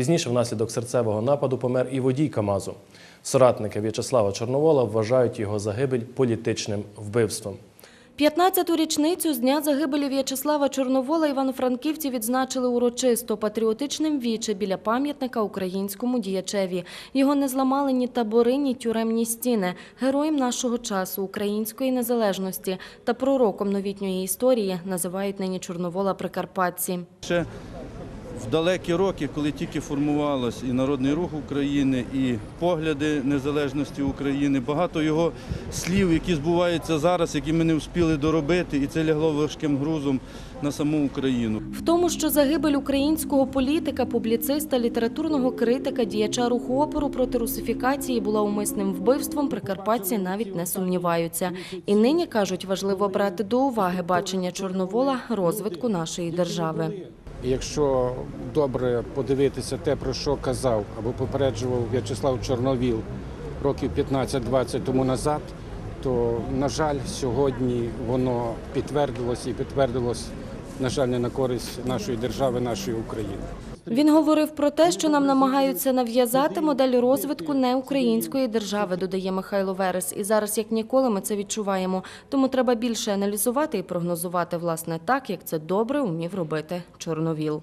Пізніше, внаслідок серцевого нападу, помер і водій Камазу. Соратники В'ячеслава Чорновола вважають його загибель політичним вбивством. 15-ту річницю з дня загибелі В'ячеслава Чорновола івано-франківці відзначили урочисто патріотичним віче біля пам'ятника українському діячеві. Його не зламали ні табори, ні тюремні стіни. Героєм нашого часу, української незалежності та пророком новітньої історії називають нині Чорновола прикарпатці. В далекі роки, коли тільки формувалось і Народний рух України, і погляди незалежності України, багато його слів, які збуваються зараз, які ми не встигли доробити, і це лягло важким грузом на саму Україну. В тому, що загибель українського політика, публіциста, літературного критика, діяча руху опору проти русифікації була умисним вбивством, прикарпатці навіть не сумніваються. І нині, кажуть, важливо брати до уваги бачення Чорновола розвитку нашої держави. Якщо добре подивитися те, про що казав або попереджував В'ячеслав Чорновіл років 15-20 тому назад, то, на жаль, сьогодні воно підтвердилось і підтвердилось, на жаль, не на користь нашої держави, нашої України. Він говорив про те, що нам намагаються нав'язати модель розвитку неукраїнської держави, додає Михайло Верес. І зараз, як ніколи, ми це відчуваємо. Тому треба більше аналізувати і прогнозувати власне так, як це добре умів робити Чорновіл.